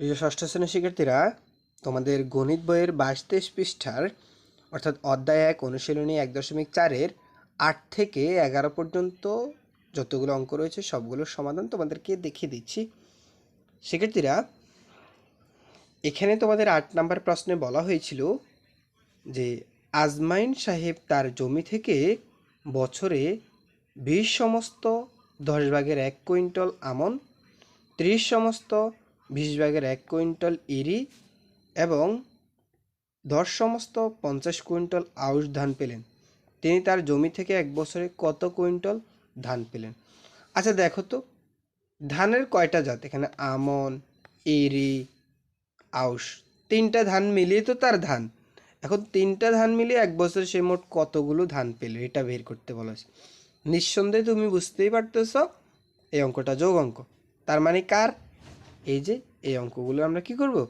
প্রিয় ষষ্ঠ শ্রেণির শিক্ষার্থীরা, তোমাদের গণিত বইয়ের বাইশ তেইশ পৃষ্ঠার, অর্থাৎ অধ্যায় এক, অনুশীলনী এক দশমিক চারের আট থেকে এগারো পর্যন্ত যতগুলো অঙ্ক রয়েছে, সবগুলোর সমাধান তোমাদেরকে দেখিয়ে দিচ্ছি। শিক্ষার্থীরা, এখানে তোমাদের আট নাম্বার প্রশ্নে বলা হয়েছিল যে, আজমাইন সাহেব তার জমি থেকে বছরে বিশ সমস্ত দশ ভাগের এক কুইন্টাল আমন, ত্রিশ সমস্ত বিশ ভাগের এক কুইন্টাল ইরি এবং দশ সমস্ত পঞ্চাশ কুইন্টাল আউশ ধান পেলেন। তিনি তার জমি থেকে এক বছরে কত কুইন্টাল ধান পেলেন? আচ্ছা দেখো তো, ধানের কয়টা জাত? এখানে আমন, ইরি, আউশ, তিনটা ধান মিলিয়ে তো তার ধান। এখন তিনটা ধান মিলিয়ে এক বছরে সে মোট কতগুলো ধান পেল? এটা বের করতে বলা হয়েছে। নিঃসন্দেহে তুমি বুঝতেই পারতেছ এই অঙ্কটা যোগ অঙ্ক। তার মানে কার? এই যে এই অঙ্কগুলো আমরা কি করব?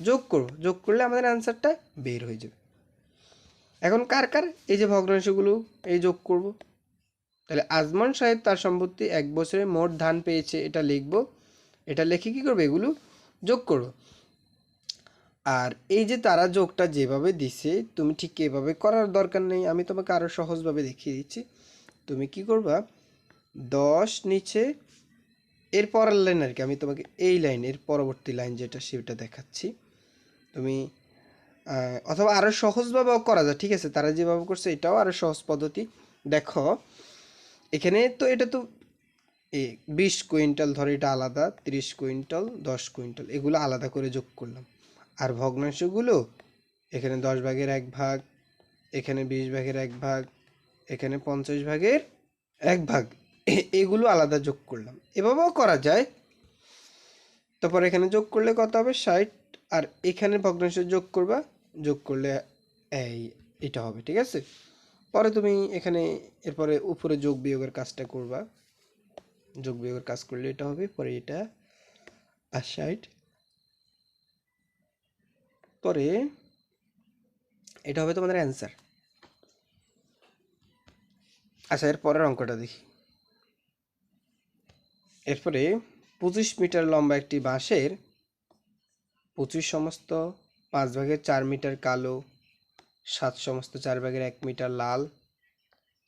যোগ করব। যোগ করলে আমাদের অ্যান্সারটা বের হয়ে যাবে। এখন কার কার? এই যে ভগ্নাংশগুলো, এই যোগ করব। তাহলে আজমান সাহেব তার সম্পত্তি এক বছরে মোট ধান পেয়েছে, এটা লিখব। এটা লিখে কি করবে? এগুলো যোগ করব। আর এই যে তারা যোগটা যেভাবে দিছে, তুমি ঠিক এভাবে করার দরকার নেই। আমি তোমাকে আরও সহজভাবে দেখিয়ে দিচ্ছি। তুমি কি করবা? দশ নিচে এর পরের লাইন আর কি আমি তোমাকে এই লাইন এর পরবর্তী লাইন যেটা, সেটা দেখাচ্ছি। তুমি অথবা আরও সহজভাবেও করা যায়, ঠিক আছে? তারা যেভাবে করছে, এটাও আরও সহজ পদ্ধতি। দেখো, এখানে তো এটা তো, এ, বিশ কুইন্টাল, ধরো এটা আলাদা, তিরিশ কুইন্টাল, দশ কুইন্টাল, এগুলো আলাদা করে যোগ করলাম। আর ভগ্নাংশগুলো, এখানে দশ ভাগের এক ভাগ, এখানে বিশ ভাগের এক ভাগ, এখানে পঞ্চাশ ভাগের এক ভাগ এগুলো আলাদা যোগ করলাম। এভাবেও করা যায়। তারপর এখানে যোগ করলে কত হবে? ষাট। আর এখানে ভগ্নাংশ যোগ করবা? যোগ করলে এই, এটা হবে, ঠিক আছে? পরে তুমি এখানে এরপরে উপরে যোগ বিয়োগের কাজটা করবা। যোগ বিয়োগের কাজ করলে এটা হবে, পরে এটা। আর ষাট। পরে এটা হবে তোমাদের অ্যান্সার আচ্ছা এর পরের অঙ্কটা দেখি। এরপরে পঁচিশ মিটার লম্বা একটি বাঁশের পঁচিশ সমস্ত, পাঁচ ভাগের চার মিটার কালো, সাত সমস্ত, চার ভাগের এক মিটার লাল,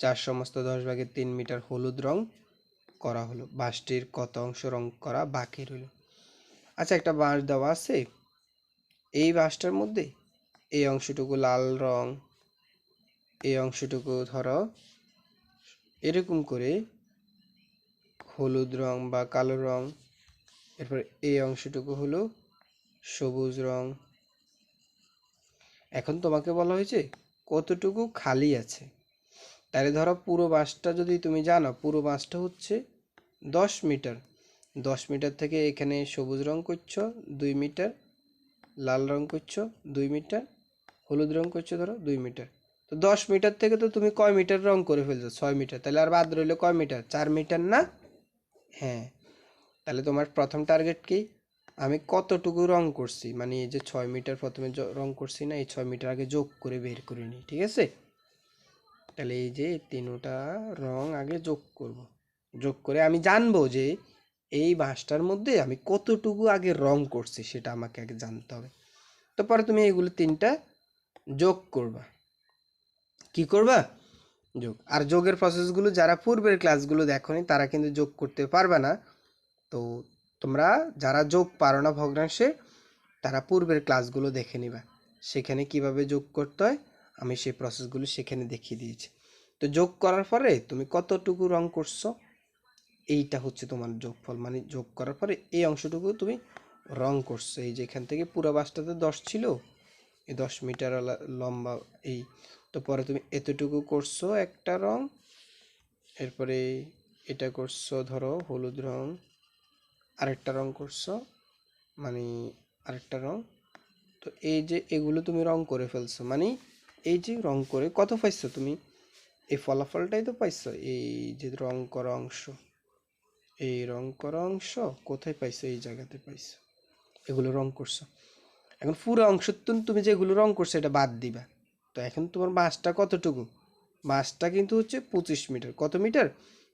চার সমস্ত, দশ ভাগের তিন মিটার হলুদ রং করা হলো। বাঁশটির কত অংশ রং করা বাকি রইল? আচ্ছা একটা বাঁশ দেওয়া আছে। এই বাঁশটার মধ্যে এই অংশটুকু লাল রং, এই অংশটুকু ধরো, এরকম করে হলুদ রং বা কালো রং। এরপর এই অংশটুকু হলো সবুজ রং। এখন তোমাকে বলা হয়েছে কতটুকু খালি আছে। তাহলে ধরো পুরো বাসটা যদি তুমি জানো, পুরো বাসটা হচ্ছে দশ মিটার। দশ মিটার থেকে এখানে সবুজ রং করছ, দুই মিটার। লাল রং করছ, দুই মিটার। হলুদ রং করছ ধরো, দুই মিটার। তো দশ মিটার থেকে তো তুমি কয় মিটার রং করে ফেলছো? ছয় মিটার। তাহলে আর বাদ রইল কয় মিটার? চার মিটার না হ্যাঁ তাহলে তোমার প্রথম টার্গেট কি? আমি কতটুকু রং করছি? মানে এই যে ছয় মিটার প্রথমে রং করছি না, এই ছয় মিটার আগে যোগ করে বের করে নিই, ঠিক আছে? তাহলে এই যে তিনোটা রং আগে যোগ করব। যোগ করে আমি জানব যে এই বাঁশটার মধ্যে আমি কতটুকু আগে রং করছি, সেটা আমাকে আগে জানতে হবে। তো পরে তুমি এগুলো তিনটা যোগ করবা। কি করবা? যোগ। আর যোগের প্রসেসগুলো যারা পূর্বের ক্লাসগুলো দেখোনি, তারা কিন্তু যোগ করতে পারবে না। তো তোমরা যারা যোগ পারো না ভগ্নাংশে, তারা পূর্বের ক্লাসগুলো দেখে নিবা। সেখানে কীভাবে যোগ করতে হয়, আমি সেই প্রসেসগুলো সেখানে দেখিয়ে দিয়েছি। তো যোগ করার পরে তুমি কতটুকু রং করছ, এইটা হচ্ছে তোমার যোগফল। মানে যোগ করার পরে এই অংশটুকু তুমি রং করছ। এই যে এখান থেকে পুরো বাসটাতে দশ ছিল দশ মিটার লম্বা এই। তো পরে তুমি এতটুকু করছ একটা রং, এরপরে এটা করছ ধরো হলুদ রং, আরেকটা রং করছ মানে আরেকটা রং। তো এই যে এগুলো তুমি রং করে ফেলছো মানে এই যে রং করে কত পাইছো তুমি? এই ফলাফলটাই তো পাইছো, এই যে রং করা অংশ, এই রং করা অংশ কোথায় পাইছো, এই জায়গাতে পাইছো, এগুলো রং করছ। এখন পুরো অংশ তুমি যেগুলো রং করছ, এটা বাদ দিবা। তো এখন তোমার বাসটা কতটুকু? বাসটা কিন্তু হচ্ছে পঁচিশ মিটার। কত মিটার?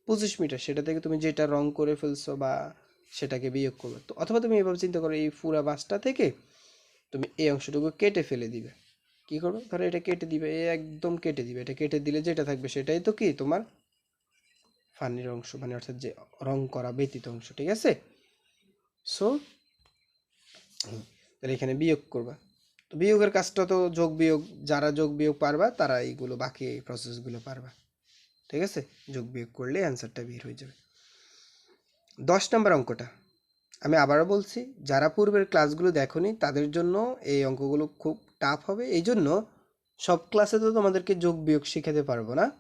পঁচিশ মিটার। সেটা থেকে তুমি যেটা রং করে ফেলছো বা সেটাকে বিয়োগ করবে। তো অথবা তুমি এভাবে চিন্তা করো, এই পুরা বাসটা থেকে তুমি এই অংশটুকু কেটে ফেলে দিবে। কি করবে? ধরো এটা কেটে দিবে, এ একদম কেটে দিবে। এটা কেটে দিলে যেটা থাকবে সেটাই তো কি? তোমার ফানির অংশ মানে অর্থাৎ যে রং করা ব্যতীত অংশ, ঠিক আছে? সো তাহলে এখানে বিয়োগ করবা। তো বিয়োগের কাজটা তো যোগ বিয়োগ, যারা যোগ বিয়োগ পারবা, তারা এইগুলো বাকি এই প্রসেসগুলো পারবা। ঠিক আছে? যোগ বিয়োগ করলে অ্যান্সারটা বের হয়ে যাবে। দশ নম্বর অঙ্কটা। আমি আবারও বলছি, যারা পূর্বের ক্লাসগুলো দেখোনি, তাদের জন্য এই অঙ্কগুলো খুব টাফ হবে। এই জন্য সব ক্লাসে তো তোমাদেরকে যোগ বিয়োগ শেখাতে পারব না।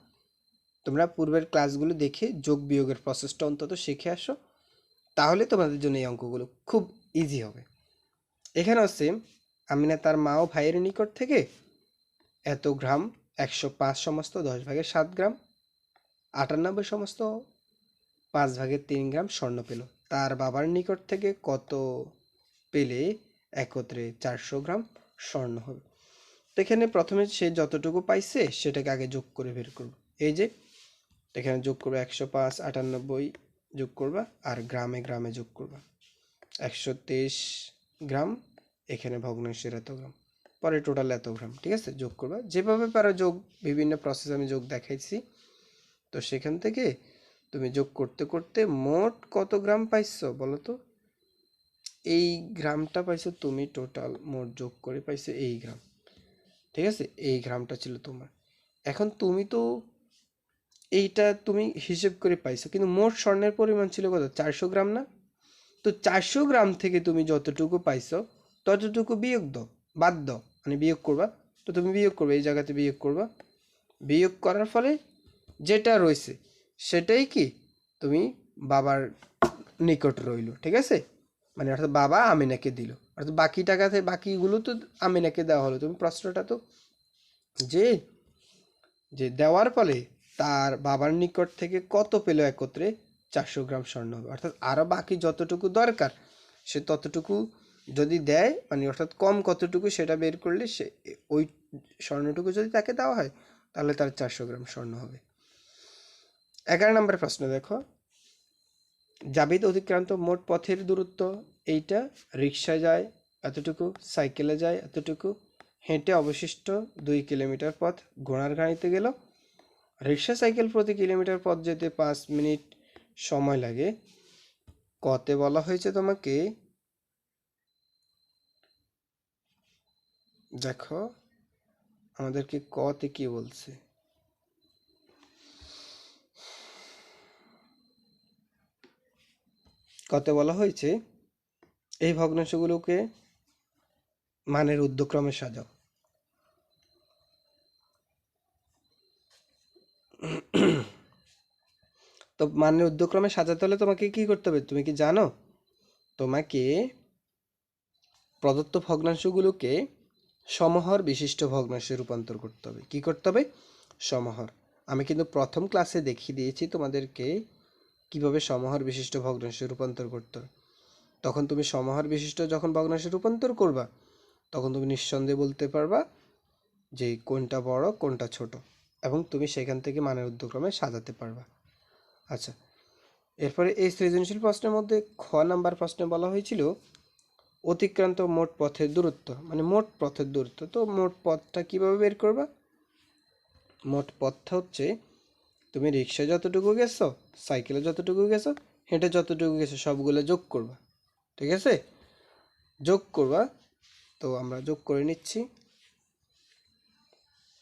তোমরা পূর্বের ক্লাসগুলো দেখে যোগ বিয়োগের প্রসেসটা অন্তত শিখে আসো। তাহলে তোমাদের জন্য এই অঙ্কগুলো খুব ইজি হবে। এখানে হচ্ছে আমিনা তার মা ও ভাইয়ের নিকট থেকে এত গ্রাম, একশো পাঁচ সমস্ত দশ ভাগের সাত গ্রাম, আটানব্বই সমস্ত পাঁচ ভাগের তিন গ্রাম স্বর্ণ পেল। তার বাবার নিকট থেকে কত পেলে একত্রে চারশো গ্রাম স্বর্ণ হবে। তো এখানে প্রথমে সে যতটুকু পাইছে সেটাকে আগে যোগ করে বের করব। এই যে, এখানে যোগ করবে একশো পাঁচ, আটানব্বই যোগ করবা আর গ্রামে গ্রামে যোগ করবা। একশো তেইশ গ্রাম এখানে ভগ্নাংশের এত গ্রাম পরে টোটাল এত গ্রাম ঠিক আছে? যোগ করবা। যেভাবে পারো যোগ, বিভিন্ন প্রসেস আমি যোগ দেখাইছি। তো সেখান থেকে তুমি যোগ করতে করতে মোট কত গ্রাম পাইছো বলো তো? এই গ্রামটা পাইছো তুমি টোটাল মোট যোগ করে পাইছো এই গ্রাম, ঠিক আছে? এই গ্রামটা ছিল তোমার। এখন তুমি তো এইটা তুমি হিসেব করে পাইছো, কিন্তু মোট স্বর্ণের পরিমাণ ছিল কত? চারশো গ্রাম না? তো চারশো গ্রাম থেকে তুমি যতটুকু পাইছো ততটুকু বিয়োগ দাও, বাদ দাও। মানে বিয়োগ করবা। তো তুমি বিয়োগ করবে, এই জায়গাতে বিয়োগ করবা। বিয়োগ করার ফলে যেটা রয়েছে, সেটাই কি? তুমি বাবার নিকট রইল, ঠিক আছে? মানে অর্থাৎ বাবা আমিনাকে দিল। অর্থাৎ বাকি টাকাতে বাকিগুলো তো আমিনাকে দেওয়া হলো। তুমি প্রশ্নটা তো যে যে দেওয়ার ফলে তার বাবার নিকট থেকে কত পেল একত্রে? চারশো গ্রাম স্বর্ণ হবে। অর্থাৎ আরও বাকি যতটুকু দরকার, সে ততটুকু যদি দেয় মানে অর্থাৎ কম কতটুকু সেটা বের করলে সে, ওই স্বর্ণটুকু যদি তাকে দেওয়া হয়, তাহলে তার চারশো গ্রাম স্বর্ণ হবে। এগারো নম্বর প্রশ্ন দেখো। জাবিদ অতিক্রান্ত মোট পথের দূরত্ব এইটা রিক্সায় যায়, এতটুকু সাইকেলে যায়, এতটুকু হেঁটে অবশিষ্ট দুই কিলোমিটার পথ ঘোড়ার গাড়িতে গেল। রিক্সা, সাইকেল প্রতি কিলোমিটার পথ যেতে পাঁচ মিনিট সময় লাগে। কতে বলা হয়েছে তোমাকে দেখো, আমাদেরকে কতে কি বলছে? কতে বলা হয়েছে, এই ভগ্নাংশগুলোকে মানের উদ্যক্রমে সাজাও। তো মানের উদ্যক্রমে সাজাতে হলে তোমাকে কি করতে হবে? তুমি কি জানো? তোমাকে প্রদত্ত ভগ্নাংশগুলোকে সমহর বিশিষ্ট ভগ্নাংশে রূপান্তর করতে হবে। কি করতে হবে? সমহর। আমি কিন্তু প্রথম ক্লাসে দেখিয়ে দিয়েছি তোমাদেরকে কীভাবে সমহর বিশিষ্ট ভগ্নাংশে রূপান্তর করতে হবে তখন তুমি সমহর বিশিষ্ট যখন ভগ্নাংশে রূপান্তর করবা, তখন তুমি নিঃসন্দেহে বলতে পারবা যে কোনটা বড়, কোনটা ছোট এবং তুমি সেখান থেকে মানের উদ্যক্রমে সাজাতে পারবা। আচ্ছা এরপরে এই সৃজনশীল প্রশ্নের মধ্যে খ নাম্বার প্রশ্নে বলা হয়েছিল অতিক্রান্ত মোট পথের দূরত্ব মানে মোট পথের দূরত্ব। তো মোট পথটা কীভাবে বের করবা? মোট পথটা হচ্ছে, তুমি রিক্সা যতটুকু গেছো, সাইকেলে যতটুকু গেছো, হেঁটে যতটুকু গেছো, সবগুলো যোগ করবা। ঠিক আছে? যোগ করবা, তো আমরা যোগ করে নিচ্ছি।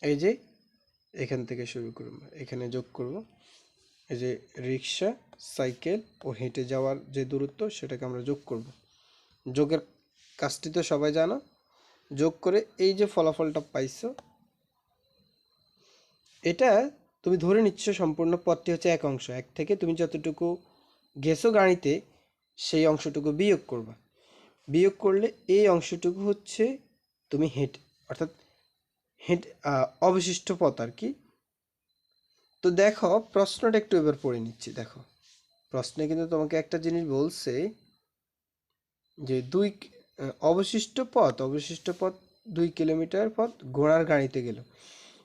এই যে, এখান থেকে শুরু করব, এখানে যোগ করব। এই যে, রিক্সা, সাইকেল ও হেঁটে যাওয়ার যে দূরত্ব, সেটাকে আমরা যোগ করব। যোগের কাজটি তো সবাই জানো। যোগ করে এই যে ফলাফলটা পাইছো, এটা তুমি ধরে নিচ্ছ সম্পূর্ণ পথটি হচ্ছে এক অংশ। এক থেকে তুমি যতটুকু গেছো গাড়িতে, সেই অংশটুকু বিয়োগ করবা। বিয়োগ করলে এই অংশটুকু হচ্ছে তুমি হেঁটে অর্থাৎ হেঁটে অবশিষ্ট পথ আর কি। তো দেখো, প্রশ্নটা একটু এবার পড়ে নিচ্ছি, দেখো। প্রশ্নে কিন্তু তোমাকে একটা জিনিস বলছে যে দুই অবশিষ্ট পথ অবশিষ্ট পথ দুই কিলোমিটার পথ ঘোড়ার গাড়িতে গেল।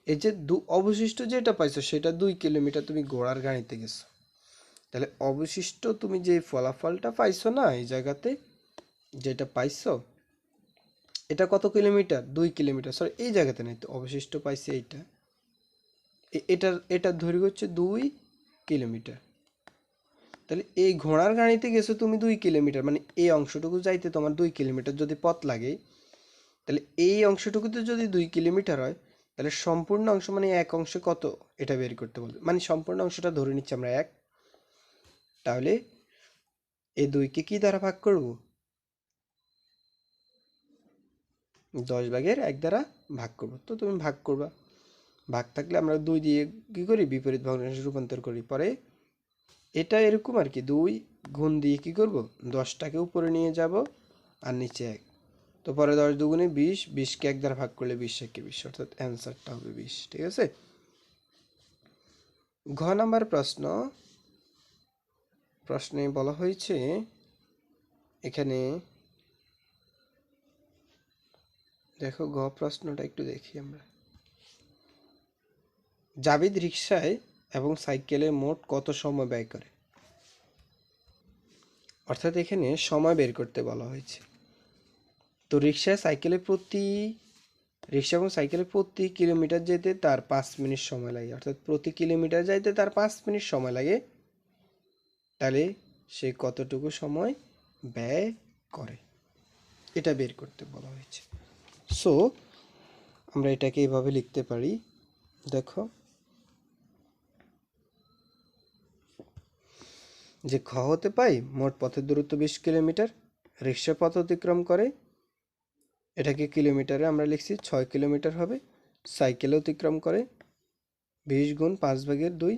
এই যে দু, অবশিষ্ট যেটা পাইছো, সেটা দুই কিলোমিটার তুমি ঘোড়ার গাড়িতে গেছো। তাহলে অবশিষ্ট তুমি যে ফলাফলটা পাইছো না এই জায়গাতে, যেটা পাইছো, এটা কত কিলোমিটার? দুই কিলোমিটার সরি এই জায়গাতে নেই তো, অবশিষ্ট পাইছে এইটা। এটার এটার দৈর্ঘ্য হচ্ছে দুই কিলোমিটার। তাহলে এই ঘোড়ার গাড়িতে গেছো তুমি দুই কিলোমিটার মানে এই অংশটুকু যাইতে তোমার দুই কিলোমিটার যদি পথ লাগে, তাহলে এই অংশটুকুতে যদি দুই কিলোমিটার হয়, তাহলে সম্পূর্ণ অংশ মানে এক অংশে কত এটা বের করতে বলবে। মানে সম্পূর্ণ অংশটা ধরে নিচ্ছি আমরা এক। তাহলে এই দুইকে কি দ্বারা ভাগ করব? দশ ভাগের এক দ্বারা ভাগ করব। তো তুমি ভাগ করবা। ভাগ থাকলে আমরা দুই দিয়ে কি করি? বিপরীত ভগ্নাংশে রূপান্তর করি। পরে এটা এরকম আর কি, দুই, গুণ দিয়ে কি করব? দশটাকে উপরে নিয়ে যাব আর নিচে এক। তো পরে দশ দুগুণে বিশ, বিশকে এক দ্বারা ভাগ করলে বিশ, একে বিশ, অর্থাৎ অ্যান্সারটা হবে বিশ, ঠিক আছে? ঘ নাম্বার প্রশ্ন। প্রশ্নে বলা হয়েছে, এখানে দেখো গ প্রশ্নটা একটু দেখি আমরা। জাবিদ রিক্সায় এবং সাইকেলে মোট কত সময় ব্যয় করে? অর্থাৎ এখানে সময় বের করতে বলা হয়েছে। তো রিক্সায় সাইকেলে প্রতি, রিক্সা এবং সাইকেলে প্রতি কিলোমিটার যেতে তার পাঁচ মিনিট সময় লাগে। অর্থাৎ প্রতি কিলোমিটার যাইতে তার পাঁচ মিনিট সময় লাগে। তাহলে সে কতটুকু সময় ব্যয় করে? এটা বের করতে বলা হয়েছে। সো আমরা এটাকে এইভাবে লিখতে পারি। দেখো। যে খ হতে পাই, মোট পথের দূরত্ব বিশ কিলোমিটার রিক্সা পথ অতিক্রম করে এটাকে কিলোমিটারে আমরা লিখছি ছয় কিলোমিটার হবে, সাইকেলে অতিক্রম করে বিশ গুণ পাঁচ ভাগের দুই,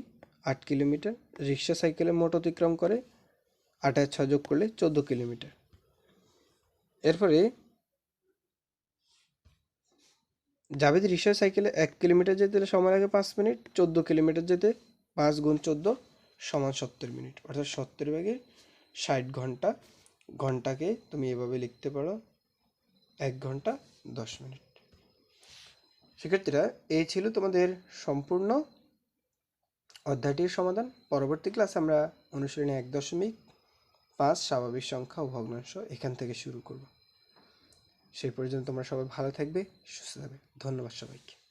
আট কিলোমিটার রিক্সা সাইকেলে মোট অতিক্রম করে আট আর ছয় যোগ করলে চোদ্দ কিলোমিটার। এরপরে জাভেদ রিক্সা সাইকেলে এক কিলোমিটার যেতে সময় লাগে পাঁচ মিনিট, চোদ্দ কিলোমিটার যেতে পাঁচ গুণ চোদ্দ সমান সত্তর মিনিট। অর্থাৎ সত্তর ভাগে ষাট ঘণ্টা। ঘন্টাকে তুমি এভাবে লিখতে পারো, এক ঘণ্টা দশ মিনিট। শিক্ষার্থীরা এই ছিল তোমাদের সম্পূর্ণ অধ্যায়টির সমাধান। পরবর্তী ক্লাসে আমরা অনুশীলনী এক দশমিক পাঁচ স্বাভাবিক সংখ্যা ও ভগ্নাংশ এখান থেকে শুরু করব। সেই পর্যন্ত তোমরা সবাই ভালো থাকবে, সুস্থ থাকবে। ধন্যবাদ সবাইকে।